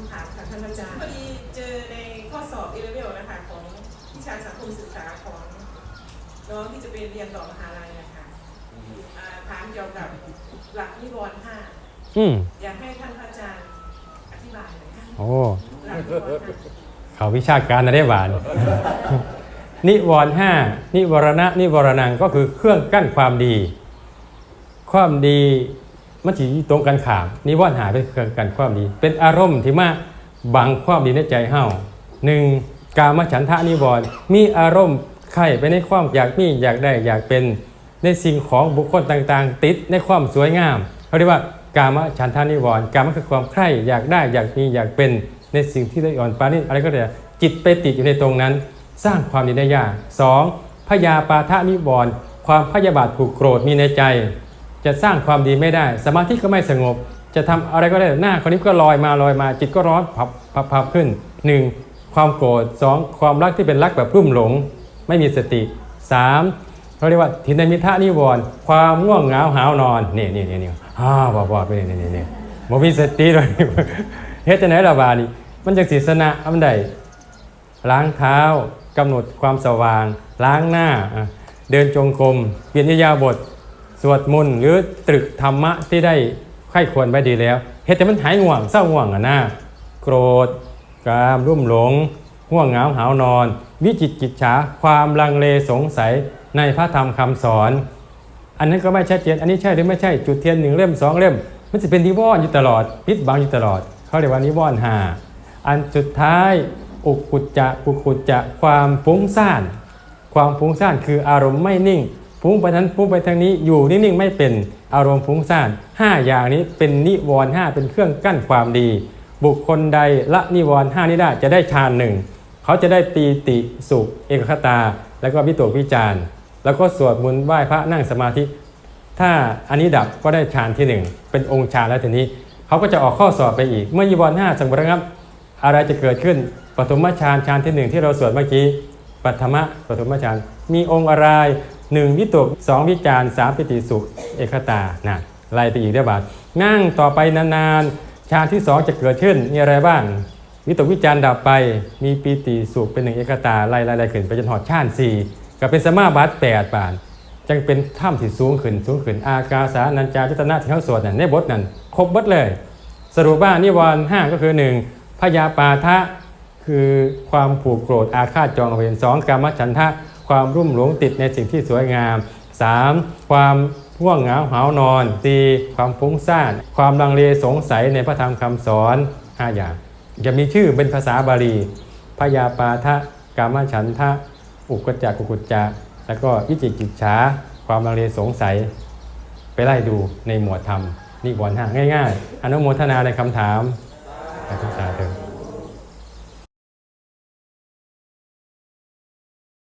ำถามค่ะท่านอาจารย์ พอดีเจอในข้อสอบเอเลเวลนะคะของวิชาสังคมศึกษาของน้องที่จะไปเรียนต่อมหาลัยนะคะอ่าถามเกี่ยวกับหลักนิวรณ์ห้าอืมอยากให้ท่านอาจารย์อธิบายหน่อยค่ะโอ้หลักนิวรณ์ห้า เขาวิชาการนะได้บาน นิวรณ์ห้านิวรณะนิวรณังก็คือเครื่องกั้นความดี ความดี มัน chỉ ตรงกันขามนิวรณ์หาเป็นเครื่องกันความดี เป็นอารมณ์ที่มาบังความดีในใจเฮาหนึ่งกามฉันทะนิวรณ์มีอารมณ์ใครไปในความอยากมีอยากได้อยากเป็นในสิ่งของบุคคลต่างๆ ติดในความสวยงามเขาเรียกว่ากามฉันทะนิวรณ์กามคือความใคร่อยากได้อยากมีอยากเป็นในสิ่งที่ละเอียดอ่อนปานนี้อะไรก็ได้จิตไปติดอยู่ในตรงนั้น สร้างความดีได้ยาก 2. พยาปาทะนิวรณ์ความพยาบาทผูกโกรธมีในใจ จะสร้างความดีไม่ได้ สมาธิก็ไม่สงบ จะทำอะไรก็ได้หน้าคนนี้ก็ลอยมาลอยมา จิตก็ร้อนพับพับพับขึ้น 1. ความโกรธ 2. ความรักที่เป็นรักแบบรุ่มหลง ไม่มีสติ 3. เขาเรียกว่าทินมิทะนิวรณ์ความง่วงเหงาหาวนอนนี่นี่นี่นี่ฮ่าบอบอไปนี่นี่นี่บ่มีสติเลยเฮ็ดจะไหนละบาดนี่มันจังศีสนะอันใดล้างเท้ากำหนดความสว่าง ล้างหน้า เดินจงกรมเปลี่ยนอิยาบท สวดมนต์หรือตรึกธรรมะที่ได้ไข้ควรไว้ดีแล้วเฮ็ดแต่มันหายง่วงเศร้าง่วงอะนะโกรธกามรุ่มหลงห่วงเหงาหาวนอน วิจิตกิจฉาความลังเลสงสัยในพระธรรมคำสอน อันนั้นก็ไม่ชัดเจนอันนี้ใช่หรือไม่ใช่จุดเทียนหนึ่งเล่มสองเล่ม มันจะเป็นนิวรณ์อยู่ตลอดปิดบังอยู่ตลอดเขาเรียกว่านิวรณ์หาอันสุดท้ายอุกุจจะกุกุจจะความฟุ้งซ่าน ความฟุ้งซ่านคืออารมณ์ไม่นิ่ง ฟุ้งไปนั้นฟุ้งไปทางนี้อยู่นิ่งๆไม่เป็นอารมณ์ฟุ้งซ่านห้าอย่างนี้เป็นนิวรณ์ห้าเป็นเครื่องกั้นความดี บุคคลใดละนิวรณ์ห้านี้ได้จะได้ฌานหนึ่งเขาจะได้ปีติสุข เอกคตา แล้วก็วิตกวิจารแล้วก็สวดมนต์ไหว้พระนั่งสมาธิ ถ้าอันนี้ดับก็ได้ฌานที่หนึ่งเป็นองค์ฌานแล้วทีนี้เขาก็จะออกข้อสอบไปอีก เมื่อยีวรณ์ห้าสมบูรณ์ครับ อะไรจะเกิดขึ้นปฐมฌานฌานที่หนึ่งที่เราสวดเมื่อกี้ปัทมะปฐมฌานมีองค์อะไร หนึ่งวิตกสองวิจารสามปิติสุขเอกตานะไล่ไปอีกได้บาทนั่งต่อไปนานๆฌานที่สองจะเกิดขึ้นมีอะไรบ้างวิตกวิจารดับไปมีปีติสุขเป็นหนึ่งเอกตาไล่ไล่ไล่ขึ้นไปจนหอดฌานสี่ก็เป็นสมาบัติแปดบาทจังเป็นถ้ำที่สูงขึ้นสูงขึ้น อากาสานัญจาจตนะที่เขาสวดนั่นในบทนั้นครบบดเลย สรุปว่านิวรณ์ห้าก็คือ 1. พยาปาทะคือความผูกโกรธอาฆาตจองเวรสองกามฉันทะ ความรุ่มหลงติดในสิ่งที่สวยงาม 3. ความห่วงเหงาหานอน 4. ความฟุ้งซ่าน ความลังเลสงสัยในพระธรรมคำสอน 5 อย่าง จะมีชื่อเป็นภาษาบาลีพยาปาทะกามฉันทะ อุกจจะกุกุจจะ แล้วก็วิจิกิจฉาความลังเลสงสัย ไปไล่ดูในหมวดธรรมนิวรณ์ห้าง่าย ๆ อนุโมทนาในคำถามสาธุสาธุ